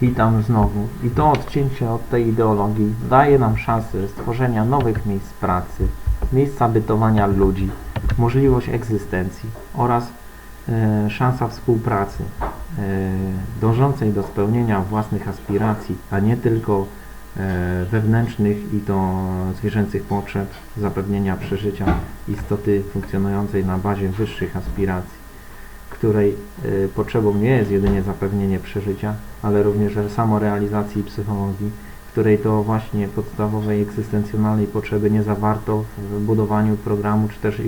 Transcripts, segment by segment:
Witam znowu. I to odcięcie od tej ideologii daje nam szansę stworzenia nowych miejsc pracy, miejsca bytowania ludzi, możliwość egzystencji oraz e, szansa współpracy e, dążącej do spełnienia własnych aspiracji, a nie tylko e, wewnętrznych i to zwierzęcych potrzeb zapewnienia przeżycia istoty funkcjonującej na bazie wyższych aspiracji której y, potrzebą nie jest jedynie zapewnienie przeżycia, ale również samorealizacji psychologii, której to właśnie podstawowej egzystencjonalnej potrzeby nie zawarto w budowaniu programu, czy też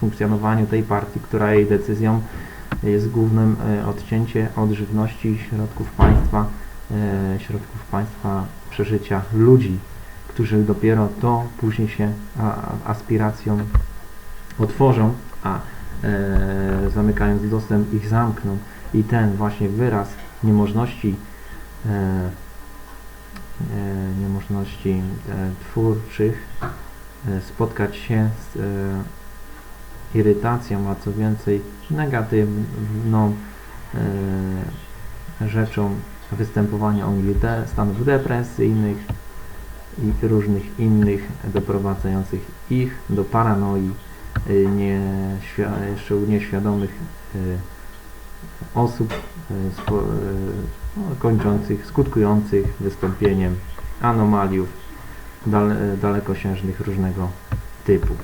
funkcjonowaniu tej partii, która jej decyzją jest głównym y, odcięcie od żywności środków państwa, y, środków państwa przeżycia ludzi, którzy dopiero to później się aspiracją otworzą, a e, zamykając dostęp ich zamkną. I ten właśnie wyraz niemożności e, e, niemożności e, twórczych e, spotkać się z e, irytacją, a co więcej negatywną e, rzeczą występowania nich de, stanów depresyjnych i różnych innych doprowadzających ich do paranoi nie, jeszcze nieświadomych y, osób y, y, no, kończących, skutkujących wystąpieniem anomaliów dal, dalekosiężnych różnego typu.